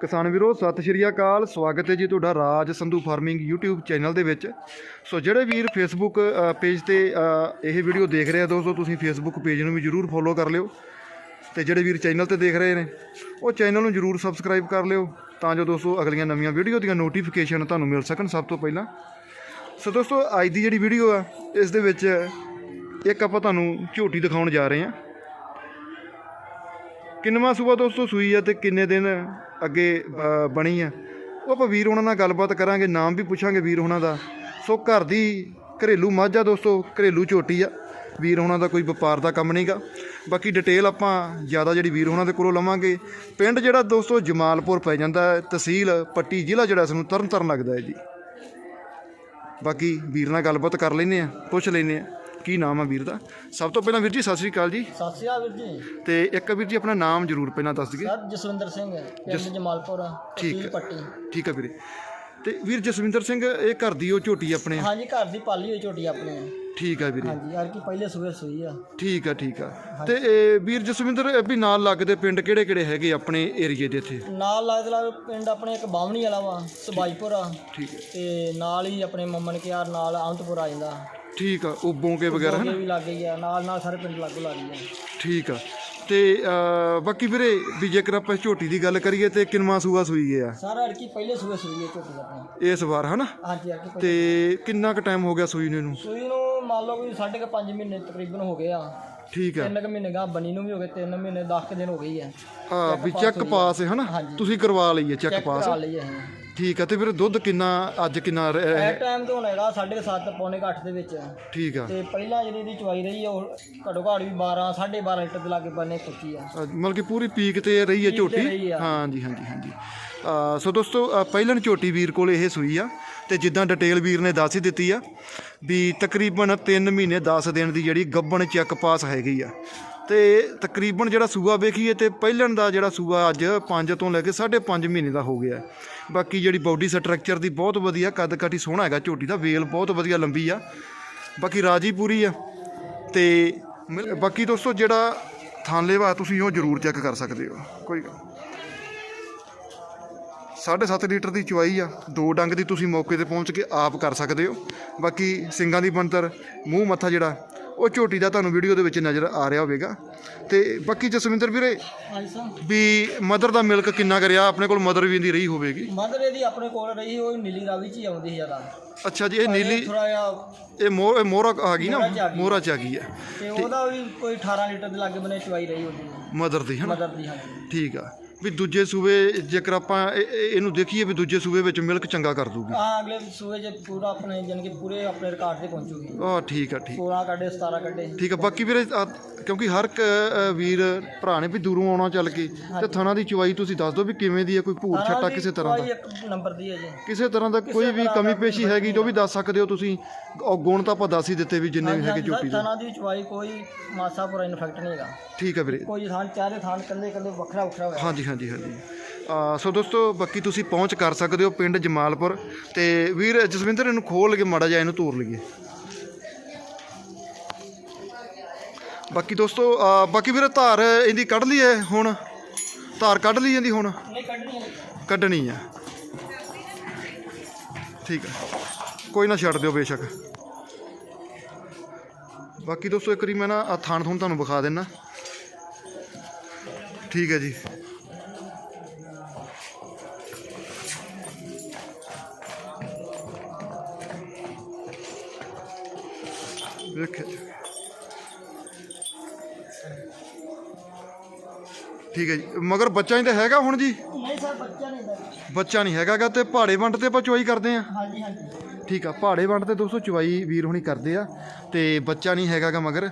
ਕਿਸਾਨ ਵੀਰੋ, ਸਤਿ ਸ਼੍ਰੀ ਅਕਾਲ। ਸਵਾਗਤ ਹੈ ਜੀ ਤੁਹਾਡਾ Raj Sandhu farming YouTube channel ਦੇ ਵਿੱਚ। ਸੋ ਜਿਹੜੇ ਵੀਰ Facebook ਪੇਜ ਤੇ ਇਹ ਵੀਡੀਓ ਦੇਖ ਰਹੇ ਆ ਦੋਸਤੋ, ਤੁਸੀਂ Facebook ਪੇਜ ਨੂੰ ਵੀ ਜਰੂਰ ਫੋਲੋ ਕਰ ਲਿਓ। ਤੇ ਜਿਹੜੇ ਵੀਰ ਚੈਨਲ ਤੇ ਦੇਖ ਰਹੇ ਨੇ, ਉਹ ਚੈਨਲ ਨੂੰ ਜਰੂਰ ਸਬਸਕ੍ਰਾਈਬ ਕਰ ਲਿਓ, ਤਾਂ ਜੋ ਦੋਸਤੋ ਅਗਲੀਆਂ ਨਵੀਆਂ ਵੀਡੀਓ ਦੀਆਂ ਨੋਟੀਫਿਕੇਸ਼ਨ ਤੁਹਾਨੂੰ ਮਿਲ ਸਕਣ ਸਭ ਤੋਂ ਪਹਿਲਾਂ। ਸੋ ਦੋਸਤੋ, ਅੱਜ ਦੀ ਜਿਹੜੀ ਵੀਡੀਓ ਆ, ਇਸ ਦੇ ਵਿੱਚ ਇੱਕ ਆਪਾਂ ਤੁਹਾਨੂੰ ਝੋਟੀ ਦਿਖਾਉਣ ਜਾ ਰਹੇ ਹਾਂ। ਕਿੰਨਵਾਂ ਸੂਬਾ ਦੋਸਤੋ ਸੂਈ ਆ ਤੇ ਕਿੰਨੇ ਦਿਨ ਅੱਗੇ ਬਣੀ ਆ? ਉਹ ਆਪਾਂ ਵੀਰ ਉਹਨਾਂ ਨਾਲ ਗੱਲਬਾਤ ਕਰਾਂਗੇ, ਨਾਮ ਵੀ ਪੁੱਛਾਂਗੇ ਵੀਰ ਉਹਨਾਂ ਦਾ। ਸੋ ਘਰ ਦੀ ਘਰੇਲੂ ਮੱਝ ਆ ਦੋਸਤੋ, ਘਰੇਲੂ ਝੋਟੀ ਆ। ਵੀਰ ਉਹਨਾਂ ਦਾ ਕੋਈ ਵਪਾਰ ਦਾ ਕੰਮ ਨਹੀਂਗਾ। ਬਾਕੀ ਡਿਟੇਲ ਆਪਾਂ ਜ਼ਿਆਦਾ ਜਿਹੜੀ ਵੀਰ ਉਹਨਾਂ ਦੇ ਕੋਲੋਂ ਲਵਾਂਗੇ। ਪਿੰਡ ਜਿਹੜਾ ਦੋਸਤੋ, ਜਮਾਲਪੁਰ ਪੈ ਜਾਂਦਾ ਹੈ, ਤਹਿਸੀਲ ਪੱਟੀ ਜ਼ਿਲ੍ਹਾ ਜਿਹੜਾ ਸਾਨੂੰ ਨੂੰ ਤਰਨ ਤਾਰਨ ਲੱਗਦਾ ਹੈ ਜੀ। ਬਾਕੀ ਵੀਰ ਨਾਲ ਗੱਲਬਾਤ ਕਰ ਲੈਨੇ ਆ ਪੁੱਛ ਲੈਨੇ ਆ ਕੀ ਨਾਮ ਆ ਵੀਰ ਦਾ? ਸਭ ਤੋਂ ਪਹਿਲਾਂ ਵੀਰ ਜੀ ਸਤਿ ਸ੍ਰੀ ਅਕਾਲ ਜੀ। ਸਤਿ ਸ਼੍ਰੀ ਅਕਾਲ ਵੀਰ ਜੀ। ਤੇ ਇੱਕ ਵੀਰ ਜੀ ਆਪਣਾ ਨਾਮ ਜ਼ਰੂਰ ਪਹਿਲਾਂ ਦੱਸ ਦਈਏ। ਸਰ ਜਸਵਿੰਦਰ ਸਿੰਘ ਪਿੰਡ ਜਮਾਲਪੁਰ ਠੀਕ। ਪੱਟੀ। ਠੀਕ ਆ ਵੀਰੇ। ਤੇ ਵੀਰ ਜਸਵਿੰਦਰ ਸਿੰਘ ਇਹ ਘਰ ਦੀ ਉਹ ਝੋਟੀ ਆਪਣੇ ਹਾਂਜੀ ਘਰ ਦੀ ਪਾਲੀ ਹੋਈ ਝੋਟੀ ਆਪਣੀ ਠੀਕ ਆ ਵੀਰੇ। ਹਾਂਜੀ ਯਾਰ ਕੀ ਪਹਿਲੇ ਸੂਏ ਸੂਈ ਆ। ਠੀਕ ਆ ਠੀਕ ਆ ਤੇ ਇਹ ਵੀਰ ਜਸਵਿੰਦਰ ਵੀ ਨਾਲ ਲੱਗਦੇ ਪਿੰਡ ਕਿਹੜੇ ਕਿਹੜੇ ਹੈਗੇ ਆਪਣੇ ਏਰੀਏ ਦੇ ਇੱਥੇ? ਨਾਲ ਲੱਗਦਾ ਲੱਗ ਪਿੰਡ ਆਪਣੇ ਇੱਕ ਬਾਵਣੀ ਵਾਲਾ ਵਾ ਸਬਾਈਪੁਰ ਆ। ਠੀਕ ਹੈ। ਤੇ ਨਾਲ ਹੀ ਆਪਣੇ ਮੰਮਨ ਕਿਆਰ ਨਾਲ ਅਹਮਦਪੁਰ ਆ ਜਾਂਦਾ। ਠੀਕ ਆ ਉਬੋਂ ਕੇ ਵਗੈਰਾ ਅੱਗੇ ਵੀ ਲੱਗ ਗਈ ਆ ਨਾਲ ਨਾਲ ਸਾਰੇ ਪਿੰਡ ਲਾਗੂ ਲੱਗ ਆ। ਠੀਕ ਆ। ਤੇ ਬਾਕੀ ਵੀਰੇ ਵੀ ਜੇਕਰ ਆਪਾਂ ਝੋਟੀ ਦੀ ਗੱਲ ਕਰੀਏ ਤੇ ਕਿੰਨਵਾਂ ਸੂਆ ਸੂਈ ਗਿਆ? ਸਾਰਾ ਅੜਕੀ ਪਹਿਲੇ ਸੂਏ ਸੂਈ ਹੈ ਝੋਟੀ ਆਪਣੀ। ਇਸ ਵਾਰ ਹਨਾ? ਹਾਂਜੀ ਅੜਕੀ ਪਹਿਲੇ ਤੇ ਕਿੰਨਾ ਕੁ ਟਾਈਮ ਹੋ ਗਿਆ ਸੂਈ ਨੂੰ ਇਹਨੂੰ? ਸੂਈ ਨੂੰ ਮੰਨ ਲਓ ਕੋਈ ਸਾਢੇ ਕੁ ਪੰਜ ਮਹੀਨੇ ਤਕਰੀਬਨ ਹੋ ਗਏ ਆ। ਠੀਕ ਆ। ਤਿੰਨ ਕੁ ਮਹੀਨੇ ਗਾ ਬਣੀ ਨੂੰ ਵੀ ਹੋ ਗਏ ਤਿੰਨ ਮਹੀਨੇ 10 ਕੁ ਦਿਨ ਹੋ ਗਈ ਆ। ਆ ਵੀ ਚੈੱਕ ਪਾਸ ਹੈ ਹਨਾ? ਹਾਂਜੀ। ਤੁਸੀਂ ਕਰਵਾ ਲਈਏ ਚੈੱਕ ਚੈੱਕ ਪਾਸ ਕਰਾ ਲਈ ਅਸੀਂ। ਠੀਕ ਆ ਤੇ ਫਿਰ ਦੁੱਧ ਕਿੰਨਾ ਅੱਜ ਕਿੰਨਾ ਰਹਿ- ਇਹ ਟਾਈਮ ਤੇ ਹੁਣ ਹੈਗਾ 7.5 ਪੌਣੇ 8 ਦੇ ਵਿੱਚ। ਠੀਕ ਆ। ਤੇ ਪਹਿਲਾਂ ਜਿਹੜੀ ਇਹਦੀ ਚਵਾਈ ਰਹੀ ਆ ਉਹ ਘੱਟੋ ਘੱਟ ਵੀ 12 12.5 ਲੀਟਰ ਦੇ ਲਾਗੇ ਬੰਨੇ ਪੱਕੀ ਆ। ਅ, ਮਤਲਬ ਕਿ ਪੂਰੀ ਪੀਕ ਤੇ ਰਹੀ ਹੈ ਤੇ ਝੋਟੀ? ਰਹੀ ਆ। ਹਾਂਜੀ ਹਾਂਜੀ ਹਾਂਜੀ। ਅ, ਸੋ ਦੋਸਤੋ ਅ, ਪਹਿਲਣ ਝੋਟੀ ਵੀਰ ਕੋਲ ਇਹ ਸੂਈ ਆ ਤੇ ਜਿੱਦਾਂ ਡਿਟੇਲ ਵੀਰ ਨੇ ਦੱਸ ਹੀ ਦਿੱਤੀ ਆ ਵੀ ਤਕਰੀਬਨ 3 ਮਹੀਨੇ 10 ਦਿਨ ਦੀ ਜਿਹੜੀ ਗੱਬਣ ਚੈੱਕ ਪਾਸ ਹੈਗੀ ਆ। ਤੇ ਤਕਰੀਬਨ ਜਿਹੜਾ ਸੂਆ ਵੇਖੀਏ ਤੇ ਪਹਿਲਣ ਦਾ ਜਿਹੜਾ ਸੂਆ ਅੱਜ 5 ਤੋਂ ਲੈ ਕੇ 5.5 ਮਹੀਨੇ ਦਾ ਹੋ ਗਿਆ ਬਾਕੀ ਜਿਹੜੀ ਬਾਡੀ ਸਟਰਕਚਰ ਦੀ ਬਹੁਤ ਵਧੀਆ ਕੱਦ ਕਾਠੀ ਸੋਹਣਾ ਹੈਗਾ, ਝੋਟੀ ਦਾ ਵੇਲ ਬਹੁਤ ਵਧੀਆ ਲੰਬੀ ਆ। ਬਾਕੀ ਰਾਜੀ ਪੂਰੀ ਆ ਤੇ ਮਿਲ- ਬਾਕੀ ਦੋਸਤੋ ਜਿਹੜਾ ਥਾਂਲੇਵਾ ਤੁਸੀਂ ਉਹ ਜ਼ਰੂਰ ਚੈੱਕ ਕਰ ਸਕਦੇ ਹੋ। ਕੋਈ ਗੱਲ 7.5 ਲੀਟਰ ਦੀ ਚੁਆਈ ਆ, ਦੋ ਡੰਗ ਦੀ ਤੁਸੀਂ ਮੌਕੇ ਤੇ ਪਹੁੰਚ ਕੇ ਆਪ ਕਰ ਸਕਦੇ ਹੋ। ਬਾਕੀ ਸਿੰਘਾਂ ਦੀ ਬੰਤਰ ਮੂੰਹ ਮੱਥਾ ਜਿਹੜਾ ਉਹ ਝੋਟੀ ਦਾ ਤੁਹਾਨੂੰ ਵੀਡੀਓ ਦੇ ਵਿੱਚ ਨਜ਼ਰ ਆ ਰਿਹਾ ਹੋਵੇਗਾ। ਤੇ ਬਾਕੀ ਜਸਵਿੰਦਰ ਵੀਰੇ ਹਾਂਜੀ ਵੀ ਮਦਰ ਦਾ ਮਿਲਕ ਕਿੰਨਾ ਕਰਿਆ ਆਪਣੇ ਕੋਲ ਮਦਰ ਵੀ ਦੀ ਰਹੀ ਹੋਵੇਗੀ। ਮਦਰ ਇਹਦੀ ਆਪਣੇ ਕੋਲ ਰਹੀ ਉਹ ਨੀਲੀ ਰਾਵੀ ਚ ਹੀ ਆਉਂਦੀ ਸੀ ਜ਼ਿਆਦਾ। ਅੱਛਾ ਜੀ ਇਹ ਨੀਲੀ ਥੋੜਾ ਜਿਹਾ ਇਹ ਮੋਰ ਇਹ ਮੋਹਰਾ ਆ ਗਈ ਨਾ? ਮੋਹਰਾ 'ਚ ਆ ਗਈ। ਮੋਹਰਾ ਚ ਆ ਗਈ ਹੈ। ਤੇ ਉਹਦਾ ਵੀ ਕੋਈ 18 ਲੀਟਰ ਦੇ ਲਾਗੇ ਬੰਨੇ ਚਵਾਈ ਰਹੀ ਉਹਦੀ ਮਦਰ ਦੀ ਹਨਾ ਮਦਰ ਦੀ ਹਾਂਜੀ। ਠੀਕ ਆ। ਵੀ ਦੂਜੇ ਸੂਬੇ ਜੇਕਰ ਆਪਾਂ ਇਹ- ਇਹ- ਇਹਨੂੰ ਦੇਖੀਏ ਵੀ ਦੂਜੇ ਸੂਬੇ ਵਿੱਚ ਮਿਲਕ ਚੰਗਾ ਕਰ ਦੂਗੀ। ਆ ਅਗਲੇ ਸੂਏ ਚ ਪੂਰਾ ਆਪਣੇ ਜਾਣੀ ਕਿ ਪੂਰੇ ਆਪਣੇ ਰਿਕਾਰਡ ਤੇ ਪਹੁੰਚੂਗੀ ਆਹ ਠੀਕ ਆ ਠੀਕ। 16 ਕੱਢੇ 17 ਕੱਢੇ। ਠੀਕ ਆ ਬਾਕੀ ਵੀਰੇ ਕਿਉਂਕਿ ਹਰ ਇੱਕ ਅ, ਵੀਰ ਭਰਾ ਨੇ ਵੀ ਦੂਰੋਂ ਆਉਣਾ ਚੱਲ ਕੇ ਤੇ ਥਣਾ ਦੀ ਚਵਾਈ ਤੁਸੀਂ ਦੱਸ ਦਿਓ ਵੀ ਕਿਵੇਂ ਦੀ ਹੈ ਕੋਈ ਭੂਰ ਛੱਟਾ ਕਿਸੇ ਤਰ੍ਹਾਂ ਦਾ? ਚਵਾਈ ਇੱਕ ਨੰਬਰ ਦੀ ਹੈ ਜੀ। ਕਿਸੇ ਤਰ੍ਹਾਂ ਦਾ ਕੋਈ ਵੀ ਕਮੀ ਪੇਸ਼ੀ ਹੈਗੀ ਜੋ ਵੀ ਦੱਸ ਸਕਦੇ ਹੋ ਤੁਸੀਂ ਉਹ ਗੁਣ ਤਾਂ ਆਪਾਂ ਦੱਸ ਹੀ ਦਿੱਤੇ ਵੀ ਜਿੰਨੇ ਵੀ ਹੈਗੇ ਝੋਟੀ ਦੇ। ਥਾਣਾ ਦੀ ਚਵਾਈ ਕੋਈ ਮਾਸਾ ਪੂਰਾ ਇਨਫੈਕਟ ਨਹੀਂ ਹੈਗਾ। ਠੀਕ ਆ ਵੀਰੇ। ਕੋਈ ਥਾਨ ਚਾਰੇ ਥਾਨ ਕੱਲੇ ਕੱਲੇ ਵੱਖਰਾ ਵੱਖਰਾ ਹੋਇਆ। ਹਾਂਜੀ ਹਾਂਜੀ ਹਾਂਜੀ। ਆ ਸੋ ਦੋਸਤੋ ਬਾਕੀ ਤੁਸੀਂ ਪਹੁੰਚ ਕਰ ਸਕਦੇ ਹੋ ਪਿੰਡ ਜਮਾਲਪੁਰ ਤੇ ਵੀਰ ਜਸਵਿੰਦਰ ਇਹਨੂੰ ਖੋਲ ਕੇ ਮਾੜਾ ਜਿਹਾ ਇਹਨੂੰ ਤੋੜ ਲਈਏ। ਬਾਕੀ ਦੋਸਤੋ ਬਾਕੀ ਵੀਰੇ ਧਾਰ ਇਹਦੀ ਕੱਢ ਲਈ ਹੈ ਹੁਣ। ਧਾਰ ਕੱਢ ਲਈ ਜਾਂਦੀ ਹੁਣ? ਨਹੀਂ ਕੱਢਣੀ ਹੈ। ਕੱਢਣੀ ਆ। ਠੀਕ ਆ। ਕੋਈ ਨਾ ਛੱਡ ਦਿਓ ਬੇਸ਼ੱਕ। ਬਾਕੀ ਦੋਸਤੋ ਇੱਕ ਵਾਰੀ ਮੈਂ ਨਾ ਆ ਥਾਣ ਥੂਣ ਤੁਹਾਨੂੰ ਵਿਖਾ ਦਿੰਨਾ। ਠੀਕ ਹੈ ਜੀ। ਵੇਖਿਆ ਠੀਕ ਹੈ ਜੀ। ਮਗਰ ਬੱਚਾ ਹੀ ਤਾਂ ਹੈਗਾ ਹੁਣ ਜੀ? ਨਹੀਂ ਸਰ ਬੱਚਾ ਨਹੀਂ ਹੁੰਦਾ ਬੱਚਾ ਨਹੀਂ ਹੈਗਾਗਾ ਤੇ ਪਹਾੜੇ ਵੰਡ ਤੇ ਆਪਾਂ ਚੁਆਈ ਕਰਦੇ ਆ ਹਾਂਜੀ ਹਾਂਜੀ। ਠੀਕ ਆ ਪਹਾੜੇ ਵੰਡ ਤੇ ਦੋਸਤੋ ਚੁਆਈ ਵੀਰ ਹੁਣੀ ਕਰਦੇ ਆ ਤੇ ਬੱਚਾ ਨਹੀਂ ਹੈਗਾਗਾ ਮਗਰ।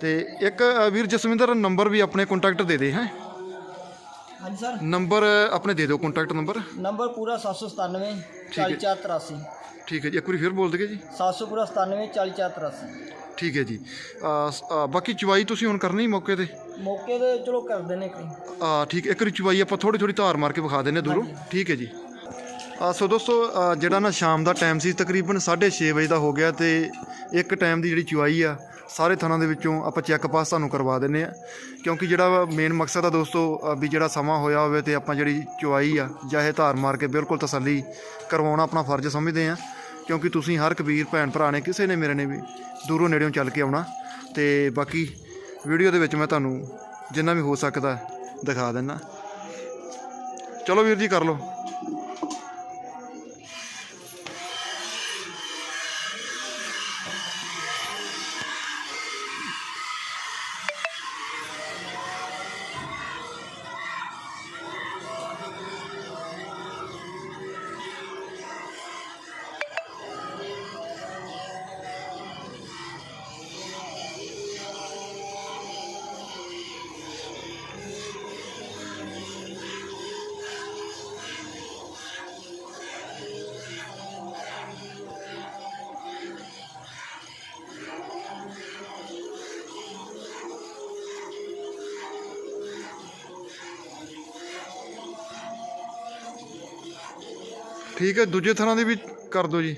ਤੇ ਇੱਕ ਅ, ਵੀਰ ਜਸਵਿੰਦਰ ਨੰਬਰ ਵੀ ਆਪਣੇ ਕੰਟੈਕਟ ਦੇ ਦੇ ਹੈ? ਹਾਂਜੀ ਸਰ। ਨੰਬਰ ਆਪਣੇ ਦੇ ਦਿਓ ਕੰਟੈਕਟ ਨੰਬਰ। ਨੰਬਰ ਪੂਰਾ 797 4483 ਠੀਕ ਹੈ ਜੀ ਇੱਕ ਵਾਰੀ ਫਿਰ ਬੋਲ ਦਗੇ ਜੀ। 700 ਪੂਰਾ 97 4483 ਠੀਕ ਹੈ ਜੀ। ਅ, ਸ- ਅ, ਬਾਕੀ ਚੁਆਈ ਤੁਸੀਂ ਹੁਣ ਕਰਨੀ ਮੌਕੇ ਤੇ? ਮੌਕੇ ਤੇ ਚਲੋ ਕਰਦੇ ਨੇ ਕੋਈ। ਆ ਠੀਕ ਹੈ, ਇੱਕ ਵਾਰੀ ਚੁਵਾਈ ਆਪਾਂ ਥੋੜੀ ਥੋੜੀ ਧਾਰ ਮਾਰ ਕੇ ਵਿਖਾ ਦਿੰਨੇ ਦੂਰੋਂ। ਠੀਕ ਹੈ ਜੀ। ਆ ਸੋ ਦੋਸਤੋ ਜਿਹੜਾ ਨਾ ਸ਼ਾਮ ਦਾ ਟਾਈਮ ਸੀ ਤਕਰੀਬਨ 6:30 ਵਜੇ ਦਾ ਹੋ ਗਿਆ ਤੇ ਇੱਕ ਟਾਈਮ ਦੀ ਜਿਹੜੀ ਚੁਵਾਈ ਆ ਸਾਰੇ ਥਣਾਂ ਦੇ ਵਿੱਚੋਂ ਆਪਾਂ ਚੈੱਕ ਪਾਸ ਤੁਹਾਨੂੰ ਕਰਵਾ ਦਿੰਨੇ ਆ ਕਿਉਂਕਿ ਜਿਹੜਾ ਮੇਨ ਮਕਸਦ ਆ ਦੋਸਤੋ ਅ, ਵੀ ਜਿਹੜਾ ਸਮਾਂ ਹੋਇਆ ਹੋਵੇ ਤੇ ਆਪਾਂ ਜਿਹੜੀ ਚੁਆਈ ਆ ਜਾਂ ਇਹ ਧਾਰ ਮਾਰ ਕੇ ਬਿਲਕੁਲ ਤਸੱਲੀ ਕਰਵਾਉਣਾ ਆਪਣਾ ਫਰਜ਼ ਸਮਝਦੇ ਆ ਕਿਉਂਕਿ ਤੁਸੀਂ ਹਰ ਕਬੀਰ ਭੈਣ ਭਰਾ ਨੇ, ਕਿਸੇ ਨੇ ਮੇਰੇ ਨੇ ਵੀ ਦੂਰੋਂ ਨੇੜਿਓਂ ਚੱਲ ਕੇ ਆਉਣਾ। ਤੇ ਬਾਕੀ ਵੀਡੀਓ ਦੇ ਵਿੱਚ ਮੈਂ ਤੁਹਾਨੂੰ ਜਿੰਨਾ ਵੀ ਹੋ ਸਕਦਾ ਦਿਖਾ ਦਿੰਨਾ। ਚਲੋ ਵੀਰ ਜੀ ਕਰ ਲਓ। ਠੀਕ ਹੈ, ਦੂਜੇ ਥਾਂ ਦੀ ਵੀ ਕਰ ਦਿਓ ਜੀ।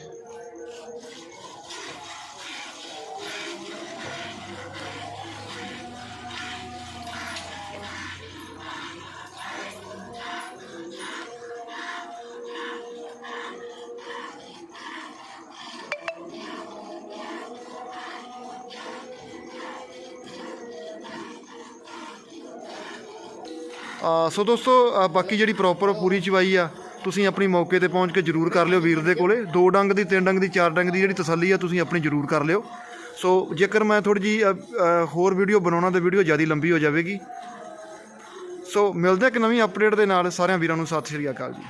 ਸੋ ਦੋਸਤੋ ਬਾਕੀ ਜਿਹੜੀ ਪ੍ਰੋਪਰ ਪੂਰੀ ਚਵਾਈ ਆ ਤੁਸੀਂ ਆਪਣੀ ਮੌਕੇ ਤੇ ਪਹੁੰਚ ਕੇ ਜਰੂਰ ਕਰ ਲਿਓ ਵੀਰ ਦੇ ਕੋਲੇ। ਦੋ ਡੰਗ ਦੀ, ਤਿੰਨ ਡੰਗ ਦੀ, ਚਾਰ ਡੰਗ ਦੀ ਜਿਹੜੀ ਤਸੱਲੀ ਆ, ਤੁਸੀਂ ਆਪਣੀ ਜਰੂਰ ਕਰ ਲਿਓ। ਸੋ ਜੇਕਰ ਮੈਂ ਥੋੜੀ ਜੀ ਹੋਰ ਵੀਡੀਓ ਬਣਾਉਣਾ ਤਾਂ ਵੀਡੀਓ ਜ਼ਿਆਦਾ ਲੰਬੀ ਹੋ ਜਾਵੇਗੀ। ਸੋ ਮਿਲਦੇ ਇੱਕ ਨਵੀਂ ਅਪਡੇਟ ਦੇ ਨਾਲ। ਸਾਰਿਆਂ ਵੀਰਾਂ ਨੂੰ ਸਤਿ ਸ਼੍ਰੀ ਅਕਾਲ ਜੀ।